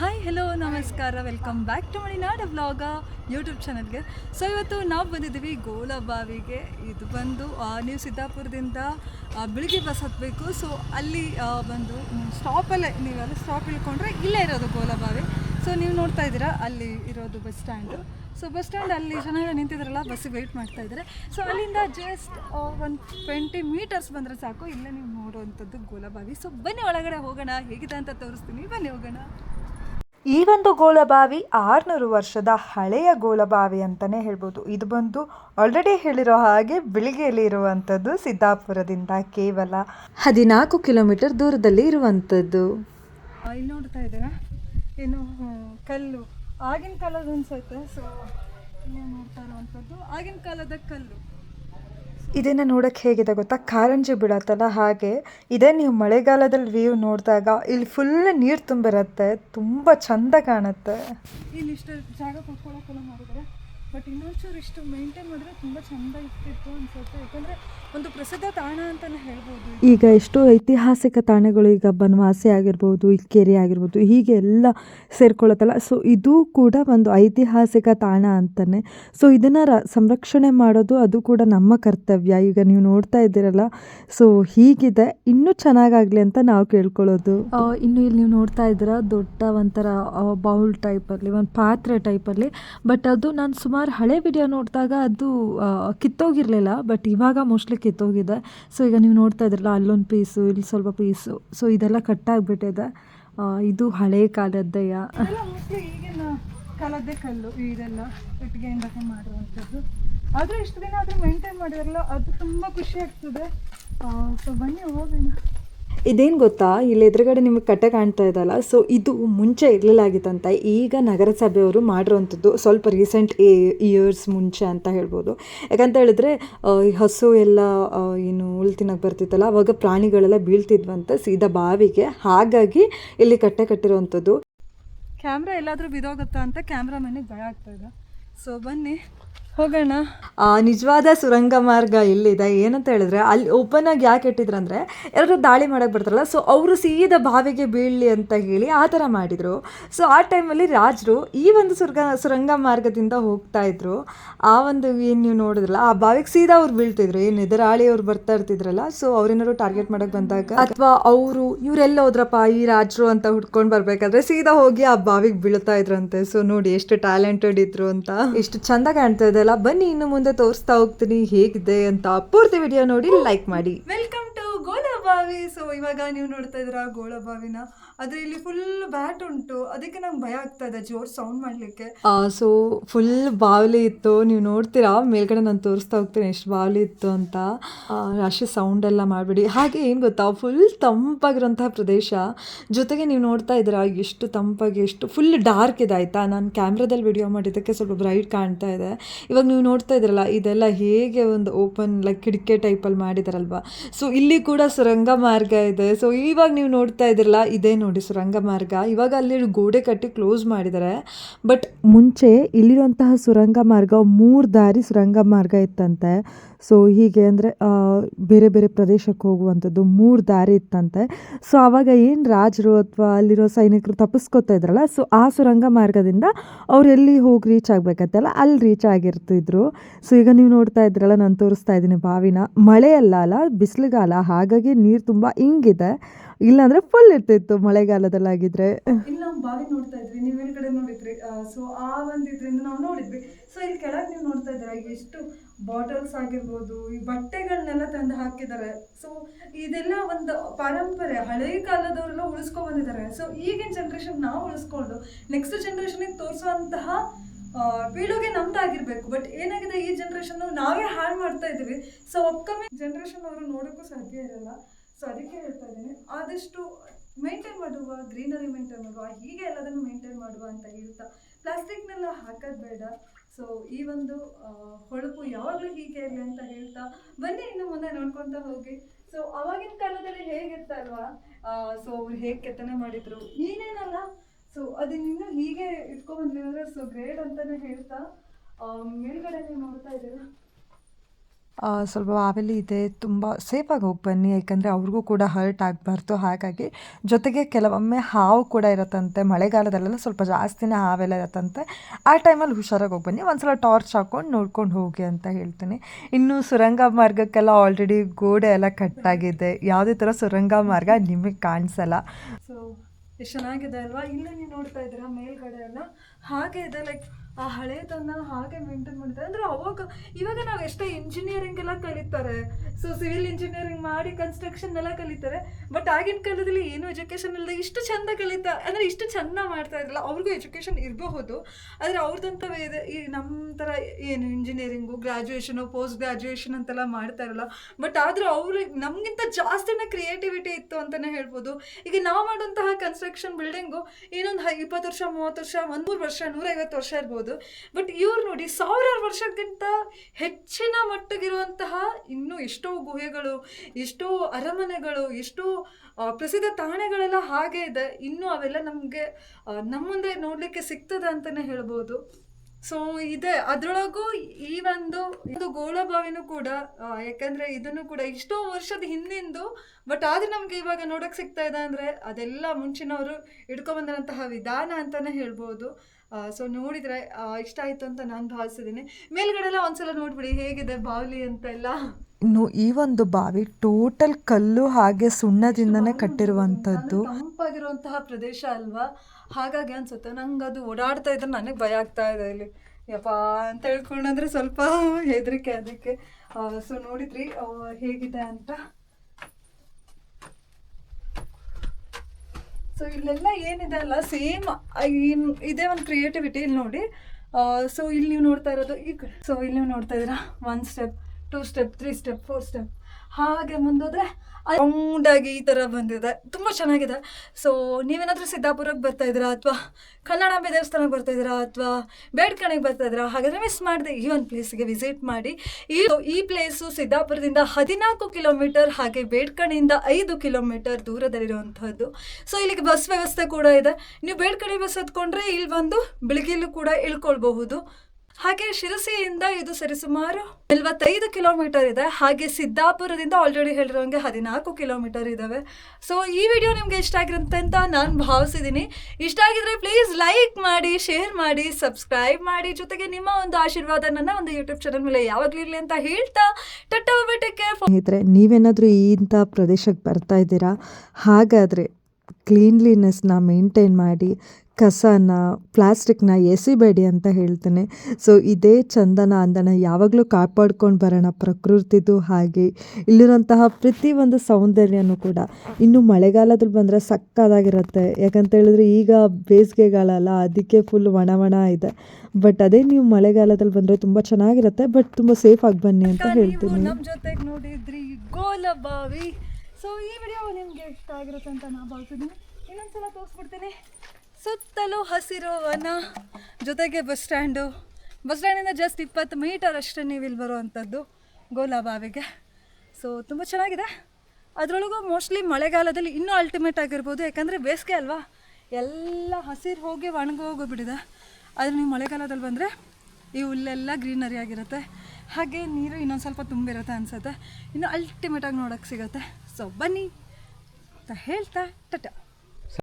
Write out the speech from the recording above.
Hi hello ನಮಸ್ಕಾರ. Welcome back to Maninada blog YouTube ಚಾನಲ್ಗೆ so ಇವತ್ತು ನಾವು ಬಂದಿದ್ದೀವಿ ಗೋಲಬಾವಿಗೆ. ಇದು ಬಂದು ನೀವು ಸಿದ್ದಾಪುರದಿಂದ ಬೆಳಿಗ್ಗೆ ಬಸ್ ಹತ್ತಬೇಕು ಸೊ ಅಲ್ಲಿ ಬಂದು ಸ್ಟಾಪಲ್ಲೇ ನೀವೆಲ್ಲ ಸ್ಟಾಪ್ ಇಳ್ಕೊಂಡ್ರೆ ಇಲ್ಲೇ ಇರೋದು ಗೋಲಬಾವಿ. ಸೊ ನೀವು ನೋಡ್ತಾ ಇದ್ದೀರಾ, ಅಲ್ಲಿ ಇರೋದು bus stand so bus stand ಅಲ್ಲಿ ಎಲ್ಲ ನಿಂತಿದ್ರಲ್ಲ ಬಸ್ಸಿಗೆ ವೆಯ್ಟ್ ಮಾಡ್ತಾ ಇದ್ದಾರೆ. ಸೊ ಅಲ್ಲಿಂದ ಜಸ್ಟ್ ಒಂದು ಟ್ವೆಂಟಿ ಮೀಟರ್ಸ್ ಬಂದರೆ ಸಾಕು. ಇಲ್ಲೇ ನೀವು ನೋಡುವಂಥದ್ದು ಗೋಲಬಾವಿ. ಸೊ ಬನ್ನಿ ಒಳಗಡೆ ಹೋಗೋಣ. ಹೇಗಿದೆ ಅಂತ ತೋರಿಸ್ತೀನಿ. ಬನ್ನಿ ಹೋಗೋಣ. ಈ ಒಂದು ಗೋಳಬಾವಿ ಆರುನೂರು ವರ್ಷದ ಹಳೆಯ ಗೋಳಬಾವಿ ಅಂತಲೇ ಹೇಳ್ಬೋದು. ಇದು ಬಂದು ಆಲ್ರೆಡಿ ಹೇಳಿರೋ ಹಾಗೆ ಬಿಳಿಗೆಯಲ್ಲಿ ಇರುವಂಥದ್ದು ಸಿದ್ದಾಪುರದಿಂದ ಕೇವಲ ಹದಿನಾಲ್ಕು ಕಿಲೋಮೀಟರ್ ದೂರದಲ್ಲಿ ಇರುವಂಥದ್ದು. ಇಲ್ಲಿ ನೋಡ್ತಾ ಇದ್ದೀರಾ? ಏನು ಕಲ್ಲು. ಆಗಿನ ಕಾಲದ ಅನ್ಸುತ್ತೆ. ಸೊ ನೋಡ್ತಾ ಇರುವಂಥದ್ದು. ಆಗಿನ ಕಾಲದ ಕಲ್ಲು. ಇದನ್ನು ನೋಡೋಕ್ಕೆ ಹೇಗಿದೆ ಗೊತ್ತಾ? ಕಾರಂಜಿ ಬಿಡತ್ತಲ್ಲ ಹಾಗೆ. ಇದೇ ನೀವು ಮಳೆಗಾಲದಲ್ಲಿ ವ್ಯೂ ನೋಡಿದಾಗ, ಇಲ್ಲಿ ಫುಲ್ ನೀರು ತುಂಬಿರತ್ತೆ. ತುಂಬ ಚಂದ ಕಾಣುತ್ತೆ. ಇಲ್ಲಿ ಇಷ್ಟು ಜಾಗ ಕೊಟ್ಕೊಳ್ಳೋಕೆಲ್ಲ ಮಾಡಿದ್ದಾರೆ. ಬಟ್ ಇನ್ನೊಂಚೂರು ಇಷ್ಟು ಮೇಂಟೈನ್ ಮಾಡಿದ್ರೆ ತುಂಬ ಚೆಂದ ಇರ್ತಿತ್ತು ಅನ್ಸುತ್ತೆ. ಯಾಕಂದ್ರೆ ಒಂದು ಪ್ರಸಿದ್ಧ ತಾಣ ಅಂತಲೇ ಹೇಳ್ಬೋದು. ಈಗ ಎಷ್ಟೋ ಐತಿಹಾಸಿಕ ತಾಣಗಳು ಈಗ ಬನವಾಸಿ ಆಗಿರ್ಬೋದು ಇಕ್ಕೇರಿ ಆಗಿರ್ಬೋದು ಹೀಗೆ ಎಲ್ಲ ಸೇರ್ಕೊಳ್ಳುತ್ತಲ್ಲ ಸೊ ಇದು ಕೂಡ ಒಂದು ಐತಿಹಾಸಿಕ ತಾಣ ಅಂತಾನೆ. ಸೊ ಇದನ್ನು ರ ಸಂರಕ್ಷಣೆ ಮಾಡೋದು ಅದು ಕೂಡ ನಮ್ಮ ಕರ್ತವ್ಯ. ಈಗ ನೀವು ನೋಡ್ತಾ ಇದ್ದೀರಲ್ಲ ಸೊ ಹೀಗಿದೆ. ಇನ್ನೂ ಚೆನ್ನಾಗಾಗಲಿ ಅಂತ ನಾವು ಕೇಳ್ಕೊಳ್ಳೋದು. ಇನ್ನು ಇಲ್ಲಿ ನೀವು ನೋಡ್ತಾ ಇದ್ದೀರಾ ದೊಡ್ಡ ಒಂಥರ ಬೌಲ್ ಟೈಪಲ್ಲಿ ಒಂದು ಪಾತ್ರೆ ಟೈಪಲ್ಲಿ ಬಟ್ ಅದು ನಾನು ಸುಮಾರು ಹಳೆ ವಿಡಿಯೋ ನೋಡಿದಾಗ ಅದು ಕಿತ್ತೋಗಿರಲಿಲ್ಲ ಬಟ್ ಇವಾಗ ಮೋಸ್ಟ್ಲಿ ಕಿತ್ತೋಗಿದೆ. ಸೊ ಈಗ ನೀವು ನೋಡ್ತಾ ಇದ್ರಲ್ಲ, ಅಲ್ಲೊಂದು ಪೀಸು ಇಲ್ಲಿ ಸ್ವಲ್ಪ ಪೀಸು ಸೊ ಇದೆಲ್ಲ ಕಟ್ಟಾಗ್ಬಿಟ್ಟಿದೆ ಇದು ಹಳೆ ಕಾಲದ್ದೆಯ. ಈಗಿನ ಕಾಲದ್ದೇ ಕಲ್ಲು, ಇದೆಲ್ಲ ಇಟ್ಟಿಗೆಯಿಂದ ಮಾಡುವಂಥದ್ದು ಆದರೆ ಇಷ್ಟು ದಿನ ಆದರೂ ಮೇಂಟೈನ್ ಮಾಡಿರಲ್ಲ ಅದು ತುಂಬ ಖುಷಿ ಆಗ್ತದೆ. ಸೊ ಬನ್ನಿ, ಹೋಗೋಣ. ಇದೇನು ಗೊತ್ತಾ? ಇಲ್ಲಿ ಎದುರುಗಡೆ ನಿಮಗೆ ಕಟ್ಟೆ ಕಾಣ್ತಾ ಇದಲ್ಲ. ಸೊ ಇದು ಮುಂಚೆ ಇರಲಿಲ್ಲಾಗಿತ್ತಂತ. ಈಗ ನಗರಸಭೆಯವರು ಮಾಡಿರೋವಂಥದ್ದು ಸ್ವಲ್ಪ ರೀಸೆಂಟ್ ಇಯರ್ಸ್ ಮುಂಚೆ ಅಂತ ಹೇಳ್ಬೋದು. ಯಾಕಂತ ಹೇಳಿದ್ರೆ ಈ ಹಸು ಎಲ್ಲ ಏನು ಹುಲ್ ತಿನ್ನಕ್ಕೆ ಬರ್ತಿತ್ತಲ್ಲ, ಅವಾಗ ಪ್ರಾಣಿಗಳೆಲ್ಲ ಬೀಳ್ತಿದ್ವಂತ ಸೀದಾ ಬಾವಿಗೆ. ಹಾಗಾಗಿ ಇಲ್ಲಿ ಕಟ್ಟೆ ಕಟ್ಟಿರೋವಂಥದ್ದು. ಕ್ಯಾಮ್ರಾ ಎಲ್ಲಾದರೂ ಬಿದೋಗುತ್ತಾ ಅಂತ ಕ್ಯಾಮ್ರಾ ಮನೆಗೆ ಭಯ ಆಗ್ತಾ ಇದೆ. ಸೊ ಬನ್ನಿ. ಹೋಗೋಣ. ಆ, ನಿಜವಾದ ಸುರಂಗ ಮಾರ್ಗ ಇಲ್ಲಿದೆ ಏನಂತ ಹೇಳಿದ್ರೆ ಅಲ್ಲಿ ಓಪನ್ ಆಗಿ ಯಾಕೆ ಇಟ್ಟಿದ್ರಂದ್ರೆ ಎಲ್ಲರೂ ದಾಳಿ ಮಾಡಕ್ಕೆ ಬರ್ತಾರಲ್ಲ ಸೊ ಅವರು ಸೀದಾ ಬಾವಿಗೆ ಬೀಳಲಿ ಅಂತ ಹೇಳಿ ಆ ಥರ ಮಾಡಿದರು. ಸೊ ಆ ಟೈಮಲ್ಲಿ ರಾಜರು ಈ ಒಂದು ಸುರಂಗ ಸುರಂಗ ಮಾರ್ಗದಿಂದ ಹೋಗ್ತಾ ಇದ್ರು. ಆ ಒಂದು ಏನು ನೀವು ನೋಡಿದ್ರಲ್ಲ ಆ ಬಾವಿಗೆ ಸೀದಾ ಅವ್ರು ಬೀಳ್ತಿದ್ರು. ಏನು ಎದುರಾಳಿ ಅವ್ರು ಬರ್ತಾ ಇರ್ತಿದ್ರಲ್ಲ ಸೊ ಅವ್ರೇನಾದ್ರು ಟಾರ್ಗೆಟ್ ಮಾಡೋಕೆ ಬಂದಾಗ ಅಥವಾ ಅವರು ಇವರೆಲ್ಲ ಹೋದ್ರಪ್ಪ ಈ ರಾಜರು ಅಂತ ಹುಡ್ಕೊಂಡು ಬರ್ಬೇಕಾದ್ರೆ ಸೀದಾ ಹೋಗಿ ಆ ಬಾವಿಗೆ ಬೀಳ್ತಾ ಇದ್ರಂತೆ. ಸೊ ನೋಡಿ ಎಷ್ಟು ಟ್ಯಾಲೆಂಟೆಡ್ ಇದ್ರು ಅಂತ. ಎಷ್ಟು ಚಂದ ಕಾಣ್ತಾ ಬನ್ನಿ ಇನ್ನು ಮುಂದೆ ತೋರಿಸ್ತಾ ಹೋಗ್ತೀನಿ ಹೇಗಿದೆ ಅಂತ ಪೂರ್ತಿ ವಿಡಿಯೋ ನೋಡಿ ಲೈಕ್ ಮಾಡಿ. Welcome to ಗೋಳಬಾವಿ. ಸೊ ಇವಾಗ ನೀವು ನೋಡ್ತಾ ಇದ್ದೀರಾ ಗೋಳಬಾವಿನ ಆದರೆ ಇಲ್ಲಿ ಫುಲ್ ಬ್ಯಾಟ್ ಉಂಟು. ಅದಕ್ಕೆ ನಂಗೆ ಭಯ ಆಗ್ತಾ ಇದೆ ಜೋರ್ ಸೌಂಡ್ ಮಾಡಲಿಕ್ಕೆ. ಸೊ ಫುಲ್ ಬಾವಲಿ ಇತ್ತು. ನೀವು ನೋಡ್ತೀರಾ? ಮೇಲ್ಗಡೆ ನಾನು ತೋರಿಸ್ತಾ ಹೋಗ್ತೀನಿ ಎಷ್ಟು ಬಾವಲಿ ಇತ್ತು ಅಂತ. ರಾಶಿ ಸೌಂಡ್ ಎಲ್ಲ ಮಾಡಬೇಡಿ. ಹಾಗೆ ಏನು ಗೊತ್ತಾ? ಫುಲ್ ತಂಪಾಗಿರೋಂತಹ ಪ್ರದೇಶ. ಜೊತೆಗೆ ನೀವು ನೋಡ್ತಾ ಇದ್ದೀರಾ? ಎಷ್ಟು ತಂಪಾಗಿ, ಎಷ್ಟು ಫುಲ್ ಡಾರ್ಕ್ ಇದೆ ಆಯಿತಾ? ನಾನು ಕ್ಯಾಮ್ರಾದಲ್ಲಿ ವಿಡಿಯೋ ಮಾಡಿದ್ದಕ್ಕೆ ಸ್ವಲ್ಪ ಬ್ರೈಟ್ ಕಾಣ್ತಾ ಇದೆ. ಇವಾಗ ನೀವು ನೋಡ್ತಾ ಇದ್ರಲ್ಲ ಇದೆಲ್ಲ ಹೇಗೆ ಒಂದು ಓಪನ್ ಲೈಕ್ ಕಿಡಿಕೆ ಟೈಪಲ್ಲಿ ಮಾಡಿದಾರಲ್ವಾ? ಸೊ ಇಲ್ಲಿ ಕೂಡ ಸುರಂಗ ಮಾರ್ಗ ಇದೆ. ಸೊ ಇವಾಗ ನೀವು ನೋಡ್ತಾ ಇದ್ರಲ್ಲ ಇದೇ ಸುರಂಗ ಮಾರ್ಗ ಇವಾಗ ಅಲ್ಲಿ ಗೋಡೆ ಕಟ್ಟಿ ಕ್ಲೋಸ್ ಮಾಡಿದ್ದಾರೆ. ಬಟ್ ಮುಂಚೆ ಇಲ್ಲಿರುವಂತಹ ಸುರಂಗ ಮಾರ್ಗ ಮೂರು ದಾರಿ ಸುರಂಗ ಮಾರ್ಗ ಇತ್ತಂತೆ. ಸೊ ಹೀಗೆ ಅಂದರೆ ಬೇರೆ ಬೇರೆ ಪ್ರದೇಶಕ್ಕೆ ಹೋಗುವಂಥದ್ದು ಮೂರು ದಾರಿ ಇತ್ತಂತೆ. ಸೊ ಆವಾಗ ಏನು ರಾಜರು ಅಥವಾ ಅಲ್ಲಿರೋ ಸೈನಿಕರು ತಪ್ಪಿಸ್ಕೊತಾ ಇದ್ರಲ್ಲ ಸೊ ಆ ಸುರಂಗ ಮಾರ್ಗದಿಂದ ಅವ್ರು ಎಲ್ಲಿ ಹೋಗಿ ರೀಚ್ ಆಗಬೇಕಂತಲ್ಲ ಅಲ್ಲಿ ರೀಚ್ ಆಗಿರ್ತಿದ್ರು. ಸೊ ಈಗ ನೀವು ನೋಡ್ತಾ ಇದ್ರಲ್ಲ, ನಾನು ತೋರಿಸ್ತಾ ಇದ್ದೀನಿ ಬಾವಿನ. ಮಳೆ ಅಲ್ಲ ಅಲ್ಲ ಬಿಸಿಲುಗಾಲ, ಹಾಗಾಗಿ ನೀರು ತುಂಬ ಹಿಂಗಿದೆ ಇಲ್ಲಾಂದರೆ ಫುಲ್ ಇರ್ತಿತ್ತು ಮಳೆಗಾಲದಲ್ಲಾಗಿದ್ರೆ ಇಲ್ಲಿ ನಾವು ಬಾವಿ ನೋಡ್ತಾ ಇದ್ವಿ. ನೀವು ಕಡೆ ನೋಡಿದ್ರಿ? ಸೊ ಆ ಒಂದು ಇದರಿಂದ ನಾವು ನೋಡಿದ್ವಿ. ಸೊ ಇಲ್ಲಿ ಕೆಳಗೆ ನೀವು ನೋಡ್ತಾ ಇದ್ದೀರಾ? ಎಷ್ಟು ಬಾಟಲ್ಸ್ ಆಗಿರ್ಬೋದು, ಈ ಬಟ್ಟೆಗಳನ್ನೆಲ್ಲ ತಂದು ಹಾಕಿದ್ದಾರೆ. ಸೊ ಇದೆಲ್ಲ ಒಂದು ಪರಂಪರೆ. ಹಳೆಯ ಕಾಲದವರೆಲ್ಲ ಉಳಿಸ್ಕೊಂಡ್ ಬಂದಿದ್ದಾರೆ. ಸೊ ಈಗಿನ ಜನ್ರೇಷನ್ ನಾವು ಉಳಿಸ್ಕೊಂಡು ನೆಕ್ಸ್ಟ್ ಜನ್ರೇಷನ್ಗೆ ತೋರಿಸುವಂತಹ ಪೀಳಿಗೆ ನಮ್ದಾಗಿರ್ಬೇಕು. ಬಟ್ ಏನಾಗಿದೆ? ಈ ಜನ್ರೇಷನ್ ನಾವೇ ಹಾಳು ಮಾಡ್ತಾ ಇದೀವಿ ಸೊ ಅಪ್ಕಮಿಂಗ್ ಜನ್ರೇಷನ್ ಅವರು ನೋಡೋಕ್ಕೂ ಸಾಧ್ಯ ಇರಲ್ಲ. ಸೊ ಅದಕ್ಕೆ ಹೇಳ್ತಾ ಇದ್ದೇನೆ, ಆದಷ್ಟು ಮೇಂಟೈನ್ ಮಾಡುವ ಗ್ರೀನರಿ ಮೇಂಟೈನ್ ಮಾಡುವ, ಹೀಗೆ ಎಲ್ಲದನ್ನು ಮೇಂಟೈನ್ ಮಾಡುವ ಅಂತ ಹೇಳ್ತಾ ಪ್ಲಾಸ್ಟಿಕ್ನೆಲ್ಲ ಹಾಕೋದು ಬೇಡ. ಸೊ ಈ ಒಂದು ಹೊಳಪು ಯಾವಾಗಲೂ ಹೀಗೆ ಇರಲಿ ಅಂತ ಹೇಳ್ತಾ, ಬನ್ನಿ ಇನ್ನು ಮುಂದೆ ನೋಡ್ಕೊತಾ ಹೋಗಿ. ಸೊ ಅವಾಗಿನ ಕಾಲದಲ್ಲಿ ಹೇಗಿತ್ತಲ್ವಾ? ಸೊ ಅವ್ರು ಹೇಗೆ ಕೆತ್ತನೆ ಮಾಡಿದ್ರು? ಏನೇನಲ್ಲ? ಸೊ ಅದನ್ನ ಹೀಗೆ ಇಟ್ಕೊಂಡ್ಬಂದ್ವಿ ಅಂದರೆ ಸೊ ಗ್ರೇಡ್ ಅಂತಾನೆ ಹೇಳ್ತಾ ಮೇಲ್ಗಡೆನೇ ನೋಡ್ತಾ ಇದ್ದೀರಾ ಸ್ವಲ್ಪ ಬಾವಲಿ ಇದೆ, ತುಂಬ ಸೇಫಾಗಿ ಹೋಗಿ ಬನ್ನಿ, ಯಾಕಂದರೆ ಅವ್ರಿಗೂ ಕೂಡ ಹರ್ಟ್ ಆಗಬಾರ್ದು. ಹಾಗಾಗಿ ಜೊತೆಗೆ ಕೆಲವೊಮ್ಮೆ ಹಾವು ಕೂಡ ಇರುತ್ತಂತೆ. ಮಳೆಗಾಲದಲ್ಲೆಲ್ಲ ಸ್ವಲ್ಪ ಜಾಸ್ತಿನೇ ಹಾವೆಲ್ಲ ಇರುತ್ತಂತೆ. ಆ ಟೈಮಲ್ಲಿ ಹುಷಾರಾಗಿ ಹೋಗಿ ಬನ್ನಿ. ಒಂದ್ಸಲ ಟಾರ್ಚ್ ಹಾಕ್ಕೊಂಡು ನೋಡ್ಕೊಂಡು ಹೋಗಿ ಅಂತ ಹೇಳ್ತೀನಿ. ಇನ್ನು ಸುರಂಗ ಮಾರ್ಗಕ್ಕೆಲ್ಲ ಆಲ್ರೆಡಿ ಗೋಡೆ ಎಲ್ಲ ಕಟ್ಟಾಗಿದೆ ಯಾವುದೇ ಥರ ಸುರಂಗ ಮಾರ್ಗ ನಿಮಗೆ ಕಾಣಿಸಲ್ಲ. ಸೊ ಎಷ್ಟು ಚೆನ್ನಾಗಿದೆ ಅಲ್ವಾ? ಇಲ್ಲೇ ನೀವು ನೋಡ್ತಾ ಇದ್ದೀರಾ ಮೇಲ್ಗಡೆ ಎಲ್ಲ? ಹಾಗೆ ಇದೆ ಲೈಕ್ ಆ ಹಳೇದನ್ನ ಹಾಗೆ ಮೇಂಟೈನ್ ಮಾಡ್ತಾರೆ ಅಂದ್ರೆ ಅವಾಗ, ಇವಾಗ ನಾವು ಎಷ್ಟೋ ಇಂಜಿನಿಯರಿಂಗ್ ಎಲ್ಲ ಕಲಿತಾರೆ ಸೊ ಸಿವಿಲ್ ಇಂಜಿನಿಯರಿಂಗ್ ಮಾಡಿ ಕನ್ಸ್ಟ್ರಕ್ಷನ್ ಎಲ್ಲ ಕಲಿತಾರೆ ಬಟ್ ಆಗಿನ ಕಾಲದಲ್ಲಿ ಏನು ಎಜುಕೇಶನ್ ಇಲ್ಲದೆ ಇಷ್ಟು ಚಂದ ಕಲಿತಾ, ಅಂದ್ರೆ ಇಷ್ಟು ಚಂದ ಮಾಡ್ತಾ ಇದ್ರಲ್ಲ, ಅವ್ರಿಗೂ ಎಜುಕೇಶನ್ ಇರಬಹುದು, ಆದರೆ ಅವ್ರದಂತವೇ ಇದೆ, ಈ ನಮ್ಮ ಥರ ಏನು ಇಂಜಿನಿಯರಿಂಗು ಗ್ರಾಜುಯೇಷನು ಪೋಸ್ಟ್ ಗ್ರಾಜುಯೇಷನ್ ಅಂತೆಲ್ಲ ಮಾಡ್ತಾ ಇರಲ್ಲ ಬಟ್ ಆದರೂ ಅವ್ರಿಗೆ ನಮಗಿಂತ ಜಾಸ್ತಿನೇ ಕ್ರಿಯೇಟಿವಿಟಿ ಇತ್ತು ಅಂತಲೇ ಹೇಳ್ಬೋದು. ಈಗ ನಾವು ಮಾಡುವಂತಹ ಕನ್ಸ್ಟ್ರಕ್ಷನ್ ಬಿಲ್ಡಿಂಗು ಇನ್ನೊಂದು ಇಪ್ಪತ್ತು ವರ್ಷ, ಮೂವತ್ತು ವರ್ಷ, ಒಂದು ಮೂರು ವರ್ಷ, ನೂರೈವತ್ತು ವರ್ಷ ಇರ್ಬೋದು. ಬಟ್ ಇವ್ರು ನೋಡಿ ಸಾವಿರಾರು ವರ್ಷಕ್ಕಿಂತ ಹೆಚ್ಚಿನ ಮಟ್ಟಗಿರುವಂತಹ ಇನ್ನೂ ಎಷ್ಟೋ ಗುಹೆಗಳು, ಎಷ್ಟೋ ಅರಮನೆಗಳು, ಎಷ್ಟೋ ಪ್ರಸಿದ್ಧ ತಾಣಗಳೆಲ್ಲ ಹಾಗೆ ಇದೆ. ಇನ್ನೂ ಅವೆಲ್ಲ ನಮಗೆ ನಮ್ಮ ಮುಂದೆ ನೋಡಲಿಕ್ಕೆ ಸಿಗ್ತದೆ ಅಂತಲೇ ಹೇಳ್ಬೋದು. ಸೊ ಇದೆ. ಅದರೊಳಗೂ ಈ ಒಂದು ಒಂದು ಗೋಳಬಾವಿನೂ ಕೂಡ ಯಾಕಂದ್ರೆ ಇದನ್ನು ಕೂಡ ಇಷ್ಟೋ ವರ್ಷದ ಹಿಂದಿಂದು ಬಟ್ ಆದ್ರೆ ನಮ್ಗೆ ಇವಾಗ ನೋಡಕ್ ಸಿಗ್ತಾ ಇದೆ ಅಂದ್ರೆ ಅದೆಲ್ಲ ಮುಂಚಿನವರು ಇಟ್ಕೊಂಡ್ಬಂದಂತಹ ವಿಧಾನ ಅಂತಾನೆ ಹೇಳ್ಬೋದು. ಸೊ ನೋಡಿದ್ರೆ ಇಷ್ಟ ಆಯ್ತು ಅಂತ ನಾನು ಭಾವಿಸಿದ್ದೀನಿ ಮೇಲ್ಗಡೆ ಎಲ್ಲ ಒಂದ್ಸಲ ನೋಡ್ಬಿಡಿ ಹೇಗಿದೆ ಬಾವಲಿ ಅಂತ ಎಲ್ಲ ಇನ್ನು ಈ ಒಂದು ಬಾವಿ ಟೋಟಲ್ ಕಲ್ಲು ಹಾಗೆ ಸುಣ್ಣದಿಂದನೇ ಕಟ್ಟಿರುವಂಥದ್ದು. ತಂಪಾಗಿರುವಂತಹ ಪ್ರದೇಶ ಅಲ್ವಾ? ಹಾಗಾಗಿ ಅನ್ಸುತ್ತೆ ನಂಗೆ ಅದು ಓಡಾಡ್ತಾ ಇದ್ರೆ ನನಗೆ ಭಯ ಆಗ್ತಾ ಇದೆ ಇಲ್ಲಿ. ಯಪ್ಪ ಅಂತ ಹೇಳ್ಕೊಂಡಂದ್ರೆ ಸ್ವಲ್ಪ ಹೆದರಿಕೆ ಅದಕ್ಕೆ. ಸೊ ನೋಡಿದ್ರಿ ಹೇಗಿದೆ ಅಂತ. ಸೊ ಇಲ್ಲೆಲ್ಲ ಏನಿದೆ ಅಲ್ಲ ಸೇಮ್ ಇದೇ ಒಂದು ಕ್ರಿಯೇಟಿವಿಟಿ ಇಲ್ಲಿ ನೋಡಿ. ಸೊ ಇಲ್ಲಿ ನೀವು ನೋಡ್ತಾ ಇರೋದು, ಈ ಸೊ ಇಲ್ಲಿ ನೀವು ನೋಡ್ತಾ ಇದ್ದೀರಾ? One step two step three step four step ಹಾಗೆ ಮುಂದೋದ್ರೆ ಅಂಡಾಗಿ ಈ ಥರ ಬಂದಿದೆ. ತುಂಬ ಚೆನ್ನಾಗಿದೆ. ಸೊ ನೀವೇನಾದರೂ ಸಿದ್ದಾಪುರಕ್ಕೆ ಬರ್ತಾ ಇದ್ದೀರಾ ಅಥವಾ ಕನ್ನಡಾಂಬೆ ದೇವಸ್ಥಾನಕ್ಕೆ ಬರ್ತಾ ಇದ್ದೀರಾ ಅಥವಾ ಬೇಡ್ಕಣಿಗೆ ಬರ್ತಾ ಇದ್ದೀರಾ, ಹಾಗಾದರೆ ಮಿಸ್ ಮಾಡಿದೆ ಈ ಒಂದು ಪ್ಲೇಸಿಗೆ ವಿಸಿಟ್ ಮಾಡಿ. ಈ ಈ ಪ್ಲೇಸು ಸಿದ್ದಾಪುರದಿಂದ ಹದಿನಾಲ್ಕು ಕಿಲೋಮೀಟರ್ ಹಾಗೆ ಬೇಡ್ಕಣಿಯಿಂದ ಐದು ಕಿಲೋಮೀಟರ್ ದೂರದಲ್ಲಿರುವಂಥದ್ದು ಸೊ ಇಲ್ಲಿಗೆ ಬಸ್ ವ್ಯವಸ್ಥೆ ಕೂಡ ಇದೆ. ನೀವು ಬೇಡ್ಕಣಿ ಬಸ್ ಹತ್ಕೊಂಡ್ರೆ ಇಲ್ಲಿ ಬಂದು ಬೆಳಗ್ಗೆಲ್ಲೂ ಕೂಡ ಇಳ್ಕೊಳ್ಬಹುದು. ಹಾಗೆ ಶಿರಸಿಯಿಂದ ಇದು ಸರಿಸುಮಾರು ನಲ್ವತ್ತೈದು ಕಿಲೋಮೀಟರ್ ಇದೆ. ಹಾಗೆ ಸಿದ್ದಾಪುರದಿಂದ ಆಲ್ರೆಡಿ ಹೇಳಿರೋಂಗೆ ಹದಿನಾಲ್ಕು ಕಿಲೋಮೀಟರ್ ಇದ್ದಾವೆ ಸೊ ಈ ವಿಡಿಯೋ ನಿಮಗೆ ಇಷ್ಟ ಆಗಿರುತ್ತೆ ಅಂತ ನಾನು ಭಾವಿಸಿದ್ದೀನಿ ಇಷ್ಟ ಆಗಿದ್ರೆ ಪ್ಲೀಸ್ ಲೈಕ್ ಮಾಡಿ ಶೇರ್ ಮಾಡಿ ಸಬ್ಸ್ಕ್ರೈಬ್ ಮಾಡಿ. ಜೊತೆಗೆ ನಿಮ್ಮ ಒಂದು ಆಶೀರ್ವಾದ ನನ್ನ ಒಂದು ಯೂಟ್ಯೂಬ್ ಚಾನಲ್ ಮೇಲೆ ಯಾವಾಗಲೂ ಇರಲಿ ಅಂತ ಹೇಳ್ತಾ ಟಟ್ಟ ಸ್ನೇಹಿತರೆ, ನೀವೇನಾದರೂ ಇಂಥ ಪ್ರದೇಶಕ್ಕೆ ಬರ್ತಾ ಇದ್ದೀರಾ? ಹಾಗಾದರೆ ಕ್ಲೀನ್ಲಿನೆಸ್ನ ಮೇಂಟೈನ್ ಮಾಡಿ ಕಸನ ಪ್ಲಾಸ್ಟಿಕ್ನ ಎಸಿಬೇಡಿ ಅಂತ ಹೇಳ್ತೇನೆ. ಸೊ ಇದೇ ಚಂದನ ಅಂದನ ಯಾವಾಗಲೂ ಕಾಪಾಡ್ಕೊಂಡು ಬರೋಣ ಪ್ರಕೃತಿದು ಹಾಗೆ. ಇಲ್ಲಿರುವಂತಹ ಪ್ರತಿಯೊಂದು ಸೌಂದರ್ಯನೂ ಕೂಡ ಇನ್ನು ಮಳೆಗಾಲದಲ್ಲಿ ಬಂದರೆ ಸಕ್ಕದಾಗಿರುತ್ತೆ ಯಾಕಂತ ಹೇಳಿದ್ರೆ ಈಗ ಬೇಸಿಗೆಗಾಲಲ್ಲ ಅದಕ್ಕೆ ಫುಲ್ ಒಣ ಒಣ ಇದೆ. ಬಟ್ ಅದೇ ನೀವು ಮಳೆಗಾಲದಲ್ಲಿ ಬಂದರೆ ತುಂಬ ಚೆನ್ನಾಗಿರುತ್ತೆ. ಬಟ್ ತುಂಬ ಸೇಫಾಗಿ ಬನ್ನಿ ಅಂತ ಹೇಳ್ತೀನಿ. ನಮ್ಮ ಜೊತೆಗೆ ನೋಡಿದ್ರಿ ಗೋಲಬಾವಿ. ಸೊ ಈ ವಿಡಿಯೋ ನಿಮಗೆ ಇಷ್ಟ ಆಗಿರುತ್ತೆ ಅಂತ ನಾ ಭಾವಿಸಿದ್ದೀನಿ ಇನ್ನೊಂದ್ಸಲ ತೋರಿಸ್ಬಿಡ್ತೀನಿ. ಸುತ್ತಲೂ ಹಸಿರು ವನ, ಜೊತೆಗೆ ಬಸ್ ಸ್ಟ್ಯಾಂಡು. ಬಸ್ ಸ್ಟ್ಯಾಂಡಿಂದ ಜಸ್ಟ್ ಇಪ್ಪತ್ತು ಮೀಟರ್ ಅಷ್ಟೇ ನೀವು ಇಲ್ಲಿ ಬರುವಂಥದ್ದು ಗೋಲಾಬಾವಿಗೆ. ಸೊ ತುಂಬ ಚೆನ್ನಾಗಿದೆ. ಅದರೊಳಗೂ ಮೋಸ್ಟ್ಲಿ ಮಳೆಗಾಲದಲ್ಲಿ ಇನ್ನೂ ಅಲ್ಟಿಮೇಟ್ ಆಗಿರ್ಬೋದು, ಯಾಕಂದರೆ ಬೇಸಿಗೆ ಅಲ್ವಾ? ಎಲ್ಲ ಹಸಿರು ಹೋಗಿ ಒಣಗೋಗ್ಬಿಟ್ಟಿದೆ ಆದರೆ ನೀವು ಮಳೆಗಾಲದಲ್ಲಿ ಬಂದರೆ ಈ ಹುಲ್ಲೆಲ್ಲ ಗ್ರೀನರಿ ಆಗಿರುತ್ತೆ. ಹಾಗೆ ನೀರು ಇನ್ನೊಂದು ಸ್ವಲ್ಪ ತುಂಬಿರುತ್ತೆ ಅನಿಸುತ್ತೆ. ಇನ್ನು ಅಲ್ಟಿಮೇಟಾಗಿ ನೋಡೋಕ್ಕೆ ಸಿಗುತ್ತೆ. ಸೊ ಬನ್ನಿ ಅಂತ ಹೇಳ್ತಾ, ಟಟ.